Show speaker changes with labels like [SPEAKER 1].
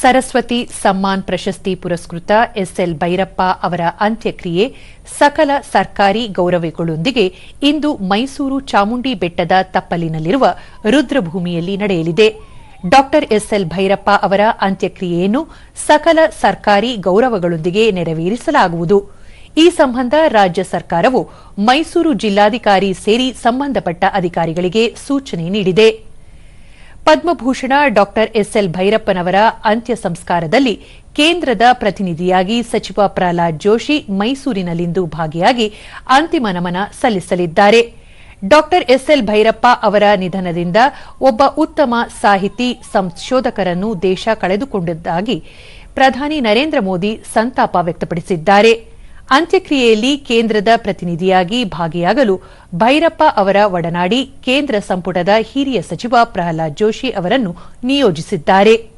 [SPEAKER 1] ಸರಸ್ವತಿ ಸಮ್ಮಾನ್ ಪ್ರಶಸ್ತಿ ಪುರಸ್ಕೃತ ಎಸ್ಎಲ್ ಭೈರಪ್ಪ ಅವರ ಅಂತ್ಯಕ್ರಿಯೆ ಸಕಲ ಸರ್ಕಾರಿ ಗೌರವಗಳೊಂದಿಗೆ ಇಂದು ಮೈಸೂರು ಚಾಮುಂಡಿ ಬೆಟ್ಟದ ತಪ್ಪಲಿನಲ್ಲಿರುವ ರುದ್ರಭೂಮಿಯಲ್ಲಿ ನಡೆಯಲಿದೆ. ಡಾ ಎಸ್ಎಲ್ ಭೈರಪ್ಪ ಅವರ ಅಂತ್ಯಕ್ರಿಯೆಯನ್ನು ಸಕಲ ಸರ್ಕಾರಿ ಗೌರವಗಳೊಂದಿಗೆ ನೆರವೇರಿಸಲಾಗುವುದು. ಈ ಸಂಬಂಧ ರಾಜ್ಯ ಸರ್ಕಾರವು ಮೈಸೂರು ಜಿಲ್ಲಾಧಿಕಾರಿ ಸೇರಿ ಸಂಬಂಧಪಟ್ಟ ಅಧಿಕಾರಿಗಳಿಗೆ ಸೂಚನೆ ನೀಡಿದೆ. ಪದ್ಮಭೂಷಣ ಡಾ ಎಸ್ಎಲ್ ಭೈರಪ್ಪನವರ ಅಂತ್ಯ ಸಂಸ್ಕಾರದಲ್ಲಿ ಕೇಂದ್ರದ ಪ್ರತಿನಿಧಿಯಾಗಿ ಸಚಿವ ಪ್ರಹ್ಲಾದ್ ಜೋಶಿ ಮೈಸೂರಿನಲ್ಲಿಂದು ಭಾಗಿಯಾಗಿ ಅಂತಿಮ ನಮನ ಸಲ್ಲಿಸಲಿದ್ದಾರೆ. ಡಾ ಎಸ್ಎಲ್ ಭೈರಪ್ಪ ಅವರ ನಿಧನದಿಂದ ಒಬ್ಬ ಉತ್ತಮ ಸಾಹಿತಿ, ಸಂಶೋಧಕರನ್ನು ದೇಶ ಕಳೆದುಕೊಂಡಿದ್ದಾಗಿ ಪ್ರಧಾನಿ ನರೇಂದ್ರ ಮೋದಿ ಸಂತಾಪ ವ್ಯಕ್ತಪಡಿಸಿದ್ದಾರೆ. ಅಂತ್ಯಕ್ರಿಯೆಯಲ್ಲಿ ಕೇಂದ್ರದ ಪ್ರತಿನಿಧಿಯಾಗಿ ಭಾಗಿಯಾಗಲು ಭೈರಪ್ಪ ಅವರ ಒಡನಾಡಿ ಕೇಂದ್ರ ಸಂಪುಟದ ಹಿರಿಯ ಸಚಿವ ಪ್ರಹ್ಲಾದ್ ಜೋಶಿ ಅವರನ್ನು ನಿಯೋಜಿಸಿದ್ದಾರೆ.